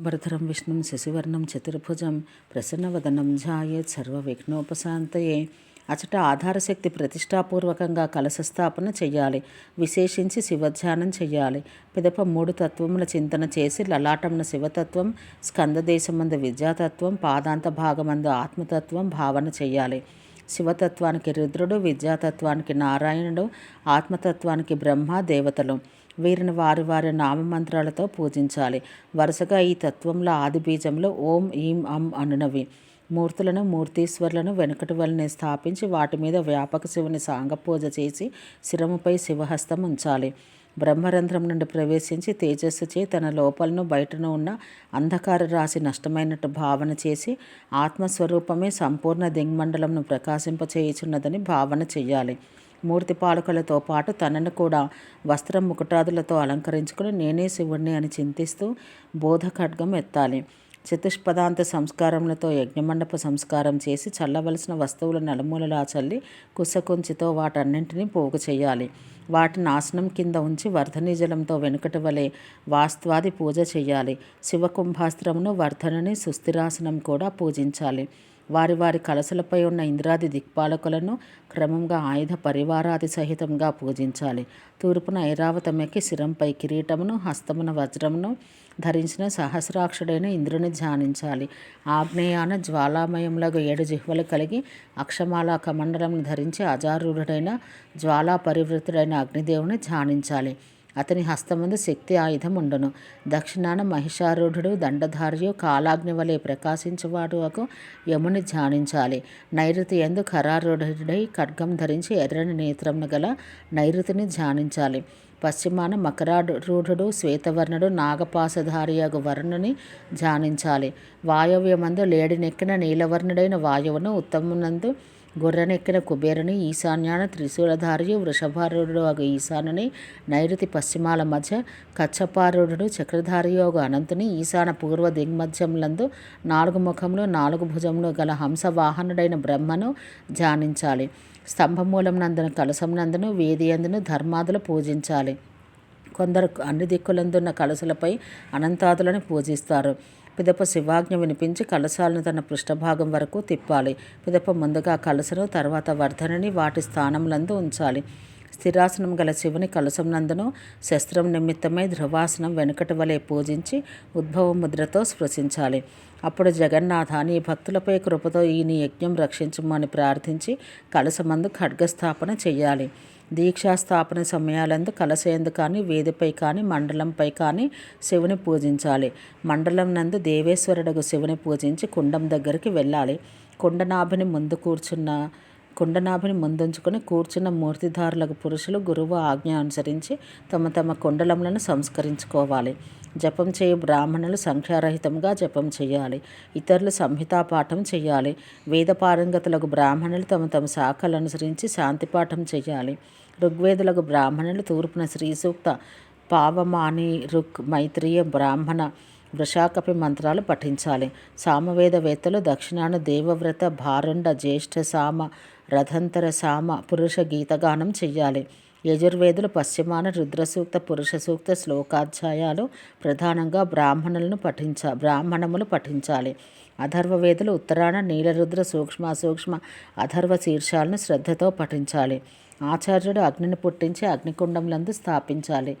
భరధరం విష్ణుం శశివర్ణం చతుర్భుజం ప్రసన్నవదనం ఝాయేత్ సర్వవిఘ్నోపశాంతయే. అచట ఆధారశక్తి ప్రతిష్టాపూర్వకంగా కలశస్థాపన చెయ్యాలి. విశేషించి శివధ్యానం చెయ్యాలి. పిదప మూడు తత్వముల చింతన చేసి లలాటమున శివతత్వం స్కందదేశమందు విద్యాతత్వం పాదాంత భాగమందు ఆత్మతత్వం భావన చెయ్యాలి. శివతత్వానికి రుద్రుడు విద్యాతత్వానికి నారాయణుడు ఆత్మతత్వానికి బ్రహ్మ దేవతలు. వీరిని వారి వారి నామమంత్రాలతో పూజించాలి. వరుసగా ఈ తత్వంలో ఆది బీజంలో ఓం ఈం అం అనునవి. మూర్తులను మూర్తీశ్వర్లను వెనుకటి వలనే స్థాపించి వాటి మీద వ్యాపక శివుని సాంగపూజ చేసి శిరముపై శివహస్తం ఉంచాలి. బ్రహ్మరంధ్రం నుండి ప్రవేశించి తేజస్సుచే తన లోపలను బయటను ఉన్న అంధకార రాశి నష్టమైనట్టు భావన చేసి ఆత్మస్వరూపమే సంపూర్ణ దిగ్మండలంను ప్రకాశింపచేయుచున్నదని భావన చెయ్యాలి మూర్తి పాలకులతో పాటు తనను కూడా వస్త్రం ముకుటాదులతో అలంకరించుకుని నేనే శివుణ్ణి అని చింతిస్తూ బోధ ఖడ్గం ఎత్తాలి. చతుష్పదాంత సంస్కారములతో యజ్ఞమండప సంస్కారం చేసి చల్లవలసిన వస్తువుల నలుమూలలా చల్లి కుసకుంచితో వాటన్నింటినీ పోగు చేయాలి. వాటిని నాశనం కింద ఉంచి వర్ధని జలంతో వెనుకటి వలె వాస్తవాది పూజ చేయాలి. శివకుంభాస్త్రమును వర్ధనని సుస్థిరాసనం కూడా పూజించాలి. వారి వారి కలసలపై ఉన్న ఇంద్రాది దిక్పాలకులను క్రమంగా ఆయుధ పరివారాది సహితంగా పూజించాలి. తూర్పున ఐరావతమెక్కి శిరంపై కిరీటమును హస్తమున వజ్రమును ధరించిన సహస్రాక్షుడైన ఇంద్రుని ధ్యానించాలి. ఆగ్నేయాన జ్వాలామయంలో ఏడు జిహ్వలు కలిగి అక్షమాలా కమండలంను ధరించి అజారూఢుడైన జ్వాలా పరివృతుడైన అగ్నిదేవుని ధ్యానించాలి. అతని హస్తమందు శక్తి ఆయుధం ఉండును. దక్షిణాన మహిషారూఢుడు దండధార్యు కాలాగ్ని వలె ప్రకాశించువాడు ఒక యముని ధ్యానించాలి. నైరుతి ఎందు ఖరారూఢుడై ఖడ్గం ధరించి ఎర్రని నేత్రమును గల నైరుతిని ధ్యానించాలి. పశ్చిమాన మకరారూఢుడు శ్వేతవర్ణుడు నాగపాసధారియగు వరుణుని ధ్యానించాలి. వాయవ్యమందు లేడినెక్కిన నీలవర్ణుడైన వాయువును ఉత్తమునందు గొర్రెనెక్కిన కుబేరుని ఈశాన్యాన త్రిశూలధారియు వృషభారుడు ఒక ఈశానుని నైరుతి పశ్చిమాల మధ్య కచ్చపారుడు చక్రధారియు అనంతుని ఈశాన పూర్వ దిగ్మధ్యములందు నాలుగు ముఖములు నాలుగు భుజములు గల హంస వాహనుడైన బ్రహ్మను ధ్యానించాలి స్తంభమూలం నందున కలసం నందును వేది అందును ధర్మాదులు పూజించాలి. కొందరు అన్ని దిక్కులందున్న కలసులపై అనంతాదులను పూజిస్తారు. పిదప శివాజ్ఞ వినిపించి కలశాలను తన పృష్ఠభాగం వరకు తిప్పాలి. పిదప ముందుగా కలసను తర్వాత వర్ధనని వాటి స్థానములందు ఉంచాలి. స్థిరాసనం గల శివుని కలసం నందును శస్త్రం నిమిత్తమై ధ్రువాసనం వెనుకటి వలె పూజించి ఉద్భవ ముద్రతో స్పృశించాలి. అప్పుడు జగన్నాథ నీ భక్తులపై కృపతో ఈ నీ యజ్ఞం రక్షించమని ప్రార్థించి కలసమందు ఖడ్గస్థాపన చేయాలి దీక్షాస్థాపన సమయాలందు కలసేందు కానీ వేదిపై కానీ మండలంపై కానీ శివుని పూజించాలి. మండలం నందు దేవేశ్వరుడకు శివుని పూజించి కుండం దగ్గరికి వెళ్ళాలి. కుండనాభిని ముందు కూర్చున్న కుండనాభిని ముందంచుకొని కూర్చున్న మూర్తిధారులకు పురుషులు గురువు ఆజ్ఞ అనుసరించి తమ తమ కుండలములను సంస్కరించుకోవాలి. జపం చేయు బ్రాహ్మణులు సంఖ్యారహితంగా జపం చేయాలి. ఇతరులు సంహితా పాఠం చేయాలి. వేద పారంగతులకు బ్రాహ్మణులు తమ తమ శాఖలు అనుసరించి శాంతిపాఠం చేయాలి. ఋగ్వేదులకు బ్రాహ్మణులు తూర్పున శ్రీసూక్త పావమాని రుక్ మైత్రియ బ్రాహ్మణ వృషాకపి మంత్రాలు పఠించాలి. సామవేదవేత్తలు దక్షిణాన దేవవ్రత భారుండ జ్యేష్ఠ సామ రథంతర సామ పురుష గీతగానం చెయ్యాలి. యజుర్వేదులు పశ్చిమాన రుద్రసూక్త పురుష సూక్త శ్లోకాధ్యాయాలు ప్రధానంగా బ్రాహ్మణులను పఠించ బ్రాహ్మణములు పఠించాలి. అథర్వవేదులు ఉత్తరాన నీలరుద్ర సూక్ష్మ సూక్ష్మ అథర్వ శీర్షాలను శ్రద్ధతో పఠించాలి. ఆచార్యుడు అగ్నిని పుట్టించి అగ్నికుండంలందు స్థాపించాలి.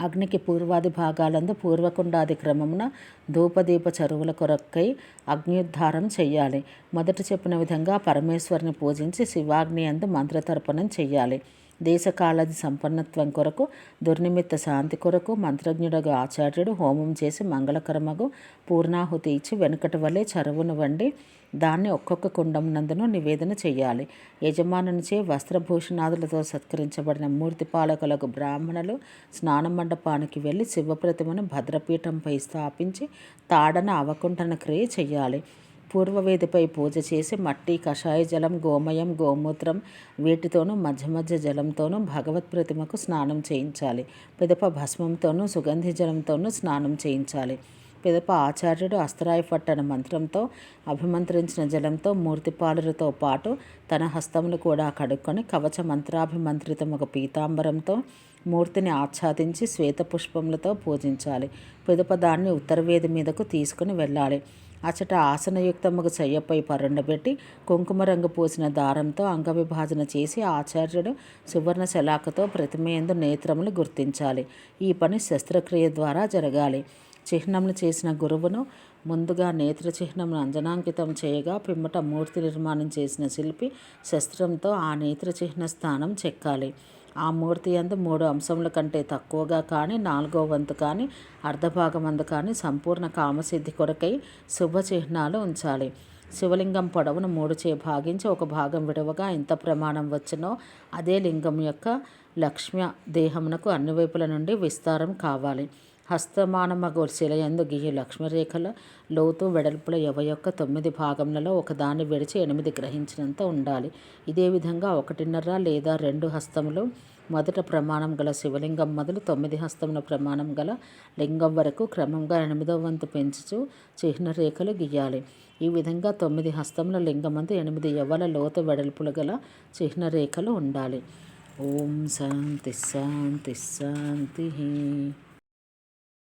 అగ్నికి పూర్వాది భాగాలందు పూర్వకుండాది క్రమమున ధూపదీప చరువుల కొరక్కై అగ్నియుద్ధారం చెయ్యాలి. మొదట చెప్పిన విధంగా పరమేశ్వరుని పూజించి శివాగ్ని అందు మంత్రతర్పణం చెయ్యాలి. దేశకాలది సంపన్నత్వం కొరకు దుర్నిమిత్త శాంతి కొరకు మంత్రజ్ఞుడగు ఆచార్యుడు హోమం చేసి మంగళకరమగు పూర్ణాహుతి ఇచ్చి వెనుకటి వలె చరువును వండి దాన్ని ఒక్కొక్క కుండం నందును నివేదన చేయాలి యజమానునిచే వస్త్రభూషణాదులతో సత్కరించబడిన మూర్తి పాలకులకు బ్రాహ్మణులు స్నాన మండపానికి వెళ్ళి శివప్రతిమను భద్రపీఠంపై స్థాపించి తాడన అవకుంఠన క్రియ చేయాలి పూర్వవేదిపై పూజ చేసి మట్టి కషాయ జలం గోమయం గోమూత్రం వీటితోనూ మధ్య మధ్య జలంతోనూ భగవత్ ప్రతిమకు స్నానం చేయించాలి. పిదప భస్మంతోనూ సుగంధి జలంతోనూ స్నానం చేయించాలి. పిదప ఆచార్యుడు అస్త్రాయ పట్టణ మంత్రంతో అభిమంత్రించిన జలంతో మూర్తిపాలులతో పాటు తన హస్తమును కూడా కడుక్కొని కవచ మంత్రాభిమంత్రితం ఒక పీతాంబరంతో మూర్తిని ఆచ్ఛాదించి శ్వేత పుష్పములతో పూజించాలి. పిదప దాన్ని ఉత్తరవేది మీదకు తీసుకుని వెళ్ళాలి. అచట ఆసనయుక్తముకు చెయ్యపై పరుండబెట్టి కుంకుమ రంగు పూసిన దారంతో అంగవిభాజన చేసి ఆచార్యుడు సువర్ణ శలాకతో ప్రతిమయందు నేత్రములు గుర్తించాలి. ఈ పని శస్త్రక్రియ ద్వారా జరగాలి. చిహ్నములు చేసిన గురువును ముందుగా నేత్ర చిహ్నమును అంజనాంకితం చేయగా పిమ్మట మూర్తి నిర్మాణం చేసిన శిల్పి శస్త్రంతో ఆ నేత్ర చిహ్న స్థానం చెక్కాలి. ఆ మూర్తి అందు మూడు అంశముల కంటే తక్కువగా కానీ నాలుగో వంతు కానీ అర్ధభాగమందు కానీ సంపూర్ణ కామసిద్ధి కొరకై శుభ చిహ్నాలు ఉంచాలి. శివలింగం పొడవును మూడు చే భాగించి ఒక భాగం విడవగా ఎంత ప్రమాణం వచ్చినో అదే లింగం యొక్క లక్ష్మ్య దేహమునకు అన్ని వైపుల నుండి విస్తారం కావాలి. హస్తమానమగు శిలయందు గీయ లక్ష్మరేఖల లోతు వెడల్పుల ఎవ యొక్క తొమ్మిది భాగములలో ఒకదాన్ని విడిచి ఎనిమిది గ్రహించినంత ఉండాలి. ఇదే విధంగా ఒకటిన్నర లేదా రెండు హస్తములు మొదట ప్రమాణం గల శివలింగం మొదలు తొమ్మిది హస్తముల ప్రమాణం గల లింగం వరకు క్రమంగా ఎనిమిదవ వంతు పెంచుచు చిహ్న రేఖలు గీయాలి. ఈ విధంగా తొమ్మిది హస్తముల లింగమందు ఎనిమిది ఎవల లోతు వెడల్పులు గల చిహ్న రేఖలు ఉండాలి. ఓం శాంతి శాంతి శాంతి.